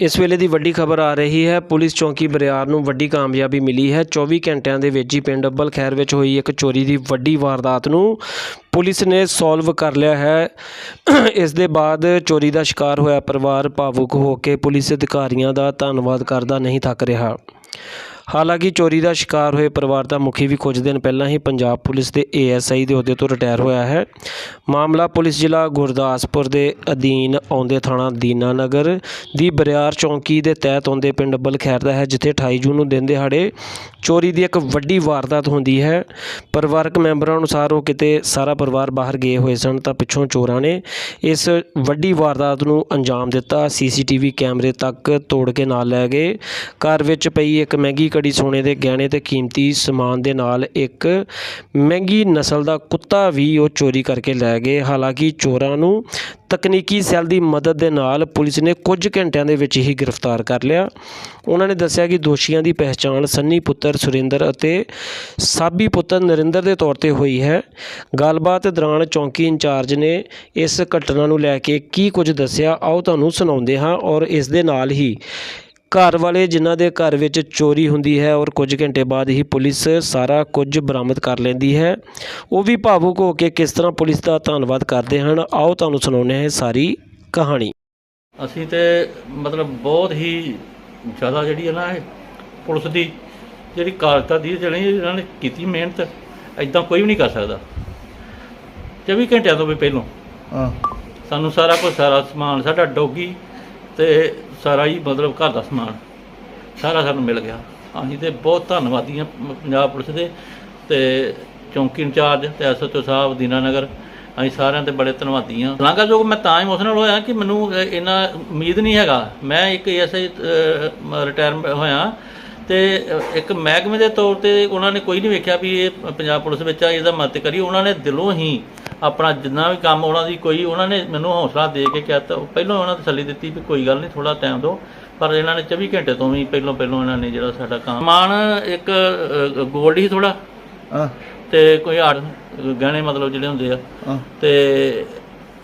ਇਸ ਵੇਲੇ ਦੀ ਵੱਡੀ ਖਬਰ ਆ ਰਹੀ ਹੈ। ਪੁਲਿਸ ਚੌਂਕੀ ਬਰਿਆਰ ਨੂੰ ਵੱਡੀ ਕਾਮਯਾਬੀ ਮਿਲੀ ਹੈ। 24 ਘੰਟਿਆਂ ਦੇ ਵਿੱਚ ਹੀ ਪਿੰਡ ਅੱਬਲ ਖੈਰ ਵਿੱਚ ਹੋਈ ਇੱਕ ਚੋਰੀ ਦੀ ਵੱਡੀ ਵਾਰਦਾਤ ਨੂੰ ਪੁਲਿਸ ਨੇ ਸੋਲਵ ਕਰ ਲਿਆ ਹੈ। ਇਸ ਦੇ ਬਾਅਦ ਚੋਰੀ ਦਾ ਸ਼ਿਕਾਰ ਹੋਇਆ ਪਰਿਵਾਰ ਭਾਵੁਕ ਹੋ ਕੇ ਪੁਲਿਸ ਅਧਿਕਾਰੀਆਂ ਦਾ ਧੰਨਵਾਦ ਕਰਦਾ ਨਹੀਂ ਥੱਕ ਰਿਹਾ। ਹਾਲਾਂਕਿ ਚੋਰੀ ਦਾ ਸ਼ਿਕਾਰ ਹੋਏ ਪਰਿਵਾਰ ਦਾ ਮੁਖੀ ਵੀ ਕੁਝ ਦਿਨ ਪਹਿਲਾਂ ਹੀ ਪੰਜਾਬ ਪੁਲਿਸ ਦੇ ਏਐਸਆਈ ਦੇ ਅਹੁਦੇ ਤੋਂ ਰਿਟਾਇਰ ਹੋਇਆ ਹੈ। ਮਾਮਲਾ ਪੁਲਿਸ ਜ਼ਿਲ੍ਹਾ ਗੁਰਦਾਸਪੁਰ ਦੇ ਅਧੀਨ ਆਉਂਦੇ ਥਾਣਾ ਦੀਨਾਨਗਰ ਦੀ ਬਰਿਆਰ ਚੌਂਕੀ ਦੇ ਤਹਿਤ ਆਉਂਦੇ ਪਿੰਡ ਅੱਬਲ ਖੈਰ ਦਾ ਹੈ, ਜਿੱਥੇ 28 ਜੂਨ ਨੂੰ ਦਿਨ ਦਿਹਾੜੇ ਚੋਰੀ ਦੀ ਇੱਕ ਵੱਡੀ ਵਾਰਦਾਤ ਹੁੰਦੀ ਹੈ। ਪਰਿਵਾਰਕ ਮੈਂਬਰਾਂ ਅਨੁਸਾਰ ਉਹ ਕਿਤੇ ਸਾਰਾ ਪਰਿਵਾਰ ਬਾਹਰ ਗਏ ਹੋਏ ਸਨ ਤਾਂ ਪਿੱਛੋਂ ਚੋਰਾਂ ਨੇ ਇਸ ਵੱਡੀ ਵਾਰਦਾਤ ਨੂੰ ਅੰਜਾਮ ਦਿੱਤਾ। ਸੀਸੀਟੀਵੀ ਕੈਮਰੇ ਤੱਕ ਤੋੜ ਕੇ ਨਾਲ ਲੈ ਗਏ। ਘਰ ਵਿੱਚ ਪਈ ਇੱਕ ਮਹਿੰਗੀ ਕੜੀ ਸੋਨੇ ਦੇ ਗਹਿਣੇ ਤੇ ਕੀਮਤੀ ਸਮਾਨ ਦੇ ਨਾਲ ਇੱਕ ਮਹਿੰਗੀ ਨਸਲ ਦਾ ਕੁੱਤਾ ਵੀ ਉਹ ਚੋਰੀ ਕਰਕੇ ਲੈ ਗਏ। ਹਾਲਾਂਕਿ ਚੋਰਾਂ ਨੂੰ ਤਕਨੀਕੀ ਸੈੱਲ ਦੀ ਮਦਦ ਦੇ ਨਾਲ ਪੁਲਿਸ ਨੇ ਕੁਝ ਘੰਟਿਆਂ ਦੇ ਵਿੱਚ ਹੀ ਗ੍ਰਿਫਤਾਰ ਕਰ ਲਿਆ। ਉਹਨਾਂ ਨੇ ਦੱਸਿਆ ਕਿ ਦੋਸ਼ੀਆਂ ਦੀ ਪਹਿਚਾਣ ਸੰਨੀ ਪੁੱਤਰ ਸੁਰਿੰਦਰ ਅਤੇ ਸਾਬੀ ਪੁੱਤਰ ਨਰਿੰਦਰ ਦੇ ਤੌਰ ਤੇ ਹੋਈ ਹੈ। ਗੱਲਬਾਤ ਦੌਰਾਨ ਚੌਂਕੀ ਇੰਚਾਰਜ ਨੇ ਇਸ ਘਟਨਾ ਨੂੰ ਲੈ ਕੇ ਕੀ ਕੁਝ ਦੱਸਿਆ, ਆਓ ਤੁਹਾਨੂੰ ਸੁਣਾਉਂਦੇ ਹਾਂ ਔਰ ਇਸ ਦੇ ਨਾਲ ਹੀ ਘਰ ਵਾਲੇ ਜਿਨ੍ਹਾਂ ਦੇ ਘਰ ਵਿੱਚ ਚੋਰੀ ਹੁੰਦੀ ਹੈ ਔਰ ਕੁਝ ਘੰਟੇ ਬਾਅਦ ਹੀ ਪੁਲਿਸ ਸਾਰਾ ਕੁਝ ਬਰਾਮਦ ਕਰ ਲੈਂਦੀ ਹੈ। ਉਹ ਵੀ ਭਾਵੁਕ ਹੋ ਕੇ ਕਿਸ ਤਰ੍ਹਾਂ ਪੁਲਿਸ ਦਾ ਧੰਨਵਾਦ ਕਰਦੇ ਹਨ ਆਓ ਤੁਹਾਨੂੰ ਸੁਣਾਉਂਦੇ ਹਾਂ ਇਹ ਸਾਰੀ ਕਹਾਣੀ। ਅਸੀਂ ਤੇ ਮਤਲਬ ਬਹੁਤ ਹੀ ਜ਼ਿਆਦਾ ਜਿਹੜੀ ਹੈ ਨਾ ਇਹ ਪੁਲਿਸ ਦੀ ਜਿਹੜੀ ਕਾਰਜਤਾ ਦੀ ਜਿਹੜੀ ਇਹਨਾਂ ਨੇ ਕੀਤੀ ਮਿਹਨਤ ਐਦਾਂ ਕੋਈ ਵੀ ਨਹੀਂ ਕਰ ਸਕਦਾ। 24 ਘੰਟਿਆਂ ਤੋਂ ਵੀ ਪਹਿਲਾਂ ਹਾਂ। ਸਾਨੂੰ ਸਾਰਾ ਕੁਝ ਸਾਰਾ ਸਮਾਨ ਸਾਡਾ ਡੋਗੀ ਤੇ ਸਾਰਾ ਹੀ ਮਤਲਬ ਘਰ ਦਾ ਸਮਾਨ ਸਾਰਾ ਸਾਨੂੰ ਮਿਲ ਗਿਆ। ਅਸੀਂ ਤੇ ਬਹੁਤ ਧੰਨਵਾਦੀ ਹਾਂ ਪੰਜਾਬ ਪੁਲਿਸ ਦੇ ਤੇ ਚੌਂਕੀ ਇੰਚਾਰਜ ਤੇ ਐਸਐਚਓ ਸਾਹਿਬ ਦੀਨਾਨਗਰ ਅਸੀਂ ਸਾਰਿਆਂ ਤੇ ਬੜੇ ਧੰਨਵਾਦੀ ਹਾਂ। ਲਾਂਘਾਯੋਗ ਮੈਂ ਤਾਂ ਇਮੋਸ਼ਨਲ ਹੋਇਆ ਕਿ ਮੈਨੂੰ ਅ, ਇੰਨਾ ਉਮੀਦ ਨਹੀਂ ਹੈਗਾ। ਮੈਂ ਇੱਕ ਐਸਆਈ ਰਿਟਾਇਰ ਹੋਇਆ ਤੇ ਇੱਕ ਮਹਿਕਮੇ ਦੇ ਤੌਰ ਤੇ ਉਹਨਾਂ ਨੇ ਕੋਈ ਨਹੀਂ ਵੇਖਿਆ ਵੀ ਇਹ ਪੰਜਾਬ ਪੁਲਿਸ ਵਿੱਚ ਆ ਇਹਦਾ ਮਦਦ ਕਰੀ। ਉਹਨਾਂ ਨੇ ਦਿਲੋਂ ਹੀ ਆਪਣਾ ਜਿੰਨਾ ਵੀ ਕੰਮ ਉਹਨਾਂ ਦੀ ਕੋਈ ਉਹਨਾਂ ਨੇ ਮੈਨੂੰ ਹੌਸਲਾ ਦੇ ਕੇ ਕਹਿਤਾ ਪਹਿਲਾਂ ਉਹਨਾਂ ਨੇ ਤਸੱਲੀ ਦਿੱਤੀ ਵੀ ਕੋਈ ਗੱਲ ਨਹੀਂ ਥੋੜਾ ਟਾਈਮ ਦਿਓ। ਪਰ ਇਹਨਾਂ ਨੇ 24 ਘੰਟੇ ਤੋਂ ਵੀ ਪਹਿਲਾਂ ਪਹਿਲਾਂ ਇਹਨਾਂ ਨੇ ਜਿਹੜਾ ਸਾਡਾ ਕੰਮ ਮਾਨ ਇੱਕ ਗੋਲਡ ਹੀ ਥੋੜਾ ਹਾਂ। ਤੇ ਕੋਈ ਆੜ ਗਹਿਣੇ ਮਤਲਬ ਜਿਹੜੇ ਹੁੰਦੇ ਆ। ਹਾਂ। ਤੇ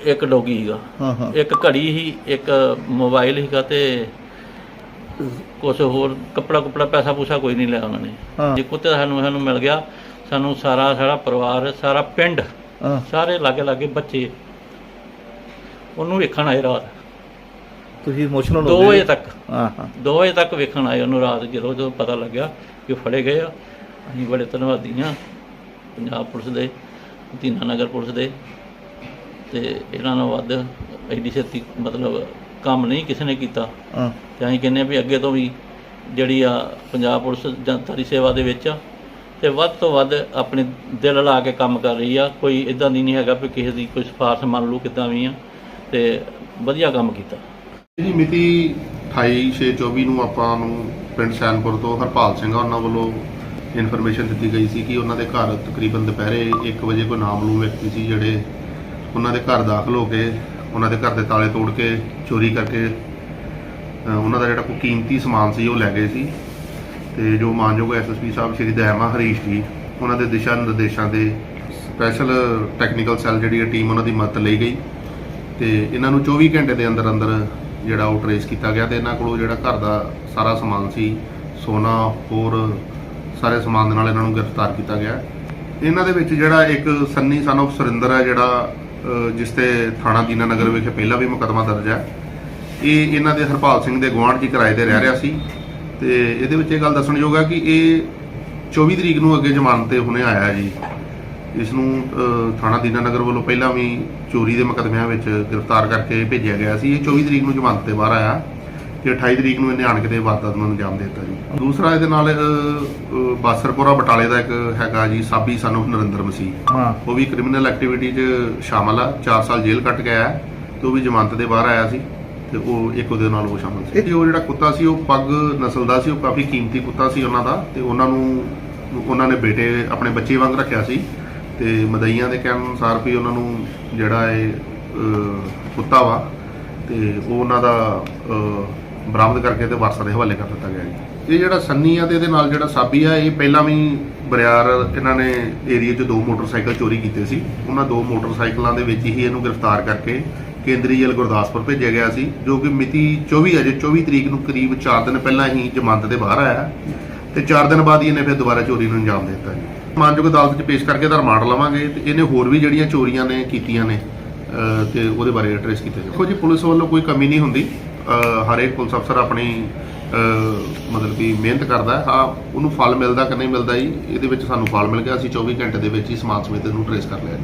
ਇੱਕ ਡੋਗੀ ਸੀਗਾ ਹਾਂ ਹਾਂ। ਇੱਕ ਘੜੀ ਸੀ ਇੱਕ ਮੋਬਾਈਲ ਸੀਗਾ ਤੇ ਕੁਝ ਹੋਰ ਕੱਪੜਾ ਕੁਪੜਾ ਪੈਸਾ ਪੂਸਾ ਕੋਈ ਨਹੀਂ ਲਿਆ ਉਹਨਾਂ। ਨੇ। ਜੇ ਕੁੱਤੇ ਸਾਨੂੰ ਸਾਨੂੰ ਮਿਲ ਗਿਆ ਸਾਨੂੰ ਸਾਰਾ ਸਾਰਾ ਪਰਿਵਾਰ ਸਾਰਾ ਪਿੰਡ ਸਾਰੇ ਲਾਗੇ ਲਾਗੇ ਬੱਚੇ ਉਹਨੂੰ ਵੇਖਣ ਆਏ ਰਾਤ। ਤੁਸੀਂ ਇਮੋਸ਼ਨਲ 2 ਹੋ ਵਜੇ ਗਏ ਤੱਕ। ਹਾਂ ਹਾਂ। 2 ਵਜੇ ਤੱਕ ਵੇਖਣ ਆਏ ਉਹਨੂੰ ਰਾਤ ਜਦੋਂ ਜਦੋਂ ਪਤਾ ਲੱਗਿਆ ਕਿ ਉਹ ਫੜੇ ਗਏ ਆ। ਅਸੀਂ ਬੜੇ ਧੰਨਵਾਦੀ ਹਾਂ ਪੰਜਾਬ ਪੁਲਿਸ ਦੇ ਦੀਨਾਨਗਰ ਪੁਲਿਸ ਦੇ। ਤੇ ਇਹਨਾਂ ਨਾਲ ਵੱਧ ਐਡੀ ਛੇਤੀ ਮਤਲਬ ਕੰਮ ਨਹੀਂ ਕਿਸੇ ਨੇ ਕੀਤਾ। ਹਾਂ। ਤੇ ਅਸੀਂ ਕਹਿੰਦੇ ਹਾਂ ਵੀ ਅੱਗੇ ਤੋਂ ਵੀ ਜਿਹੜੀ ਆ ਪੰਜਾਬ ਪੁਲਿਸ ਜਨਤਾ ਦੀ ਸੇਵਾ ਦੇ ਵਿੱਚ ਆ ਤੇ ਵੱਧ ਤੋਂ ਵੱਧ ਆਪਣੇ ਦਿਲ ਲਾ ਕੇ ਕੰਮ ਕਰ ਰਹੀ ਆ। ਕੋਈ ਇਦਾਂ ਦੀ ਨਹੀਂ ਹੈਗਾ ਵੀ ਕਿਸੇ ਦੀ ਕੋਈ ਸਿਫਾਰਿਸ਼ ਮੰਨ ਲਓ ਕਿੱਦਾਂ ਵੀ ਆ ਤੇ ਵਧੀਆ ਕੰਮ ਕੀਤਾ। ਜੀ ਮਿਤੀ 28/6/24 ਨੂੰ ਆਪਾਂ ਨੂੰ ਪਿੰਡ ਸੈਨਪੁਰ ਤੋਂ ਹਰਪਾਲ ਸਿੰਘ ਆ ਉਹਨਾਂ ਵੱਲੋਂ ਇਨਫੋਰਮੇਸ਼ਨ ਦਿੱਤੀ ਗਈ ਸੀ ਕਿ ਉਹਨਾਂ ਦੇ ਘਰ ਤਕਰੀਬਨ ਦੁਪਹਿਰੇ 1 ਵਜੇ ਕੋਈ ਨਾਮਲੂਮ ਵਿਅਕਤੀ ਸੀ ਜਿਹੜੇ ਉਹਨਾਂ ਦੇ ਘਰ ਦਾਖਲ ਹੋ ਕੇ ਉਹਨਾਂ ਦੇ ਘਰ ਦੇ ਤਾਲੇ ਤੋੜ ਕੇ ਚੋਰੀ ਕਰਕੇ ਉਹਨਾਂ ਦਾ ਜਿਹੜਾ ਕੋਈ ਕੀਮਤੀ ਸਮਾਨ ਸੀ ਉਹ ਲੈ ਗਏ ਸੀ। ਤੇ ਜੋ ਮਾਨਯੋਗ ਐਸਐਸਪੀ ਸਾਹਿਬ ਸ਼੍ਰੀ ਦਇਮਾ ਹਰੀਸ਼ ਜੀ, ਉਹਨਾਂ ਦੇ ਦਿਸ਼ਾ ਨਿਰਦੇਸ਼ਾਂ ਦੇ ਸਪੈਸ਼ਲ ਟੈਕਨੀਕਲ ਸੈੱਲ ਜਿਹੜੀ ਹੈ ਟੀਮ ਉਹਨਾਂ ਦੀ ਮਦਦ ਲਈ ਗਈ। ਤੇ ਇਹਨਾਂ ਨੂੰ 24 ਘੰਟੇ ਦੇ ਅੰਦਰ ਅੰਦਰ ਜਿਹੜਾ ਉਹ ਟਰੇਸ ਕੀਤਾ ਗਿਆ ਤੇ ਇਹਨਾਂ ਕੋਲੋਂ ਜਿਹੜਾ ਘਰ ਦਾ ਸਾਰਾ ਸਮਾਨ ਸੀ, ਸੋਨਾ, ਹੋਰ ਸਾਰੇ ਸਮਾਨ ਦੇ ਨਾਲ ਇਹਨਾਂ ਨੂੰ ਗ੍ਰਿਫਤਾਰ ਕੀਤਾ ਗਿਆ। ਇਹਨਾਂ ਦੇ ਵਿੱਚ ਜਿਹੜਾ ਇੱਕ ਸੰਨੀ ਸਨ of ਸੁਰਿੰਦਰ ਹੈ, ਜਿਹੜਾ ਜਿਸ ਤੇ ਥਾਣਾ ਦੀਨਾ ਨਗਰ ਵਿਖੇ ਪਹਿਲਾਂ ਵੀ ਮੁਕੱਦਮਾ ਦਰਜ ਹੈ। ਇਹ ਇਹਨਾਂ ਦੇ ਹਰਪਾਲ ਸਿੰਘ ਦੇ ਗੁਆਂਢ ਜੀ ਕਿਰਾਏ ਤੇ ਰਹਿ ਰਿਹਾ ਸੀ। ਤੇ ਇਹਦੇ ਵਿੱਚ ਇਹ ਗੱਲ ਦੱਸਣਯੋਗ ਹੈ ਕਿ ਇਹ 24 ਤਰੀਕ ਨੂੰ ਅੱਗੇ ਜ਼ਮਾਨਤ ਤੇ ਹੁਣੇ ਆਇਆ ਜੀ। ਇਸ ਨੂੰ ਥਾਣਾ ਦੀਨਾ ਨਗਰ ਵੱਲੋਂ ਪਹਿਲਾਂ ਵੀ ਚੋਰੀ ਦੇ ਮੁਕੱਦਮਿਆਂ ਵਿੱਚ ਗ੍ਰਿਫਤਾਰ ਕਰਕੇ ਭੇਜਿਆ ਗਿਆ ਸੀ। ਇਹ 24 ਤਰੀਕ ਨੂੰ ਜ਼ਮਾਨਤ ਤੇ ਬਾਹਰ ਆਇਆ। ਤੇ 28 ਤਰੀਕ ਨੂੰ ਇਹਨੇ ਆਣ ਕੇ ਤੇ ਵਾਰਦਾਤ ਨੂੰ ਅੰਜਾਮ ਦੇ ਦਿੱਤਾ ਜੀ। ਦੂਸਰਾ ਇਹਦੇ ਨਾਲ ਅਹ, ਬਾਸਰਪੁਰਾ ਬਟਾਲੇ ਦਾ ਇੱਕ ਹੈਗਾ ਜੀ ਸਾਬੀ ਸਨ of ਨਰਿੰਦਰ ਮਸੀਹ। ਹਾਂ। ਉਹ ਵੀ ਕ੍ਰਿਮੀਨਲ ਐਕਟੀਵਿਟੀ 'ਚ ਸ਼ਾਮਲ ਆ 4 ਸਾਲ ਜੇਲ੍ਹ ਕੱਟ ਕੇ ਆਇਆ ਤੇ ਉਹ ਵੀ ਜ਼ਮਾਨਤ ਦੇ ਬਾਹਰ ਆਇਆ ਸੀ ਤੇ ਉਹ ਇੱਕ ਉਹਦੇ ਨਾਲ ਉਹ ਸ਼ਾਮਲ ਸੀ। ਤੇ ਉਹ ਜਿਹੜਾ ਕੁੱਤਾ ਸੀ ਉਹ ਪੱਗ ਨਸਲ ਦਾ ਸੀ ਉਹ ਕਾਫੀ ਕੀਮਤੀ ਕੁੱਤਾ ਸੀ ਉਹਨਾਂ ਦਾ ਤੇ ਉਹਨਾਂ ਨੂੰ ਉਹਨਾਂ ਨੇ ਬੇਟੇ ਆਪਣੇ ਬੱਚੇ ਵਾਂਗ ਰੱਖਿਆ ਸੀ ਤੇ ਮਦਈਆਂ ਦੇ ਕਹਿਣ ਅਨੁਸਾਰ ਵੀ ਉਹਨਾਂ ਨੂੰ ਜਿਹੜਾ ਇਹ ਅਹ, ਕੁੱਤਾ ਵਾ ਤੇ ਉਹ ਉਹਨਾਂ ਦਾ ਅਹ, ਬਰਾਮਦ ਕਰਕੇ ਤੇ ਵਾਰਸਾ ਦੇ ਹਵਾਲੇ ਕਰ ਦਿੱਤਾ ਗਿਆ ਜੀ। ਇਹ ਜਿਹੜਾ ਸੰਨੀ ਆ ਤੇ ਇਹਦੇ ਨਾਲ ਜਿਹੜਾ ਸਾਬੀ ਆ, ਇਹ ਪਹਿਲਾਂ ਵੀ ਬਰਿਆਰ ਇਹਨਾਂ ਨੇ ਏਰੀਆ 'ਚ ਦੋ ਮੋਟਰਸਾਈਕਲ ਚੋਰੀ ਕੀਤੇ ਸੀ। ਉਹਨਾਂ ਦੋ ਮੋਟਰਸਾਈਕਲਾਂ ਦੇ ਵਿੱਚ ਹੀ ਇਹਨੂੰ ਗ੍ਰਿਫਤਾਰ ਕਰਕੇ ਕੇਂਦਰੀ ਜੇਲ੍ਹ ਗੁਰਦਾਸਪੁਰ ਭੇਜਿਆ ਗਿਆ ਸੀ, ਜੋ ਕਿ ਮਿਤੀ 24 ਅਜੇ 24 ਤਰੀਕ ਨੂੰ ਕਰੀਬ 4 ਦਿਨ ਪਹਿਲਾਂ ਹੀ ਜ਼ਮਾਨਤ ਦੇ ਬਾਹਰ ਆਇਆ ਤੇ 4 ਦਿਨ ਬਾਅਦ ਹੀ ਇਹਨੇ ਫਿਰ ਦੁਬਾਰਾ ਚੋਰੀ ਨੂੰ ਅੰਜਾਮ ਦੇ ਦਿੱਤਾ ਜੀ। ਮਾਨਯੋਗ ਅਦਾਲਤ 'ਚ ਪੇਸ਼ ਕਰਕੇ ਤਾਂ ਰਿਮਾਂਡ ਲਵਾਂਗੇ ਤੇ ਇਹਨੇ ਹੋਰ ਵੀ ਜਿਹੜੀਆਂ ਚੋਰੀਆਂ ਨੇ ਕੀਤੀਆਂ ਨੇ, ਅਹ, ਤੇ ਉਹਦੇ ਬਾਰੇ ਟ੍ਰੇਸ ਕੀਤੇ ਜਾਵੇ ਦੇਖੋ ਜੀ, ਪੁਲਿਸ ਵੱਲੋਂ ਕੋਈ ਕਮੀ ਨਹੀਂ ਹੁੰਦੀ। ਅਹ, ਹਰੇਕ ਪੁਲਿਸ ਅਫਸਰ ਆਪਣੀ ਮਤਲਬ ਕਿ ਮਿਹਨਤ ਕਰਦਾ ਹਾਂ। ਉਹਨੂੰ ਫਲ ਮਿਲਦਾ ਕਿ ਨਹੀਂ ਮਿਲਦਾ ਜੀ, ਇਹਦੇ ਵਿੱਚ ਸਾਨੂੰ ਫਲ ਮਿਲ ਗਿਆ। ਅਸੀਂ 24 ਘੰਟੇ ਦੇ ਵਿੱਚ ਹੀ ਸਮਾਨ ਸਮੇਤ ਨੂੰ ਟਰੇਸ ਕਰ ਲਿਆ